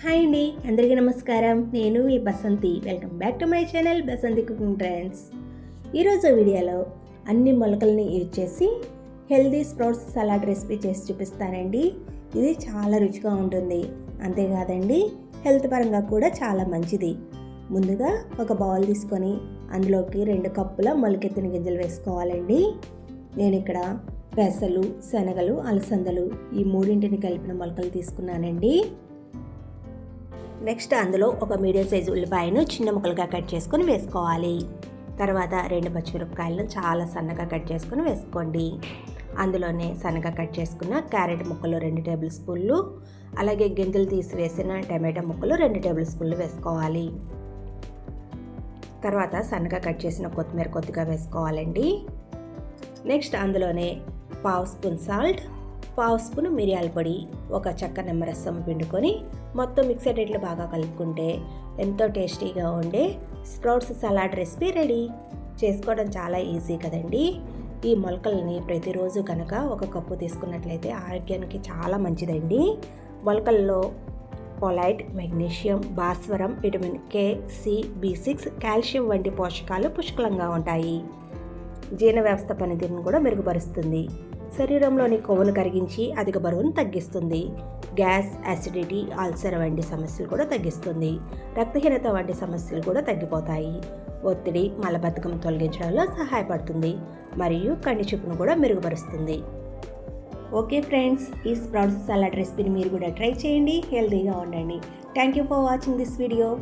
Hi అండి అందరికీ నమస్కారం. నేను మీ Basanti. Welcome back to my channel Basanti cooking trends ఈరోజు వీడియోలో అన్ని మొలకల్ని యూజ్ చేసి హెల్దీ స్ప్రౌట్స్ సలాడ్ రెసిపీ చేసి చూపిస్తానండి. ఇది చాలా రుచిగా ఉంటుంది. అంతేకాదండి హెల్త్ పరంగా కూడా చాలా మంచిది. ముందుగా ఒక బౌల్ తీసుకొని అందులోకి రెండు కప్పుల మొలకెత్తిన గింజలు వేసుకోవాలండి. నేను ఇక్కడ పెసలు శనగలు అలసందలు ఈ మూడింటిని కలిపిన మొలకలు తీసుకున్నానండి. నెక్స్ట్ అందులో ఒక మీడియం సైజు ఉల్లిపాయను చిన్న ముక్కలుగా కట్ చేసుకొని వేసుకోవాలి. తర్వాత రెండు పచ్చిమిరపకాయలను చాలా సన్నగా కట్ చేసుకొని వేసుకోండి. అందులోనే సన్నగా కట్ చేసుకున్న క్యారెట్ ముక్కలు రెండు టేబుల్ స్పూన్లు అలాగే గింజలు తీసివేసిన టమాటా ముక్కలు రెండు టేబుల్ స్పూన్లు వేసుకోవాలి. తర్వాత సన్నగా కట్ చేసిన కొత్తిమీర కొద్దిగా వేసుకోవాలండి. నెక్స్ట్ అందులోనే పావు స్పూన్ సాల్ట్ పావు స్పూన్ మిరియాల పొడి ఒక చక్క నిమ్మరసం పిండుకొని మొత్తం మిక్స్ అయ్యేట్లు బాగా కలుపుకుంటే ఎంతో టేస్టీగా ఉండే స్ప్రౌట్స్ సలాడ్ రెసిపీ రెడీ. చేసుకోవడం చాలా ఈజీ కదండి. ఈ మొలకల్ని ప్రతిరోజు కనుక ఒక కప్పు తీసుకున్నట్లయితే ఆరోగ్యానికి చాలా మంచిదండి. మొలకల్లో పొలైట్ మెగ్నీషియం భాస్వరం vitamin K C B six calcium వంటి పోషకాలు పుష్కలంగా ఉంటాయి. జీర్ణ వ్యవస్థ పనితీరును కూడా మెరుగుపరుస్తుంది. శరీరంలోని కొవ్వును కరిగించి అధిక బరువును తగ్గిస్తుంది. గ్యాస్ యాసిడిటీ ఆల్సర్ వంటి సమస్యలు కూడా తగ్గిస్తుంది. రక్తహీనత వంటి సమస్యలు కూడా తగ్గిపోతాయి. ఒత్తిడి మలబద్ధకం తొలగించడంలో సహాయపడుతుంది. మరియు కంటి చూపును కూడా మెరుగుపరుస్తుంది. ఓకే ఫ్రెండ్స్ ఈ స్ప్రౌట్స్ సలాడ్ రెసిపీని మీరు కూడా ట్రై చేయండి. హెల్తీగా ఉండండి. Thank you for watching this video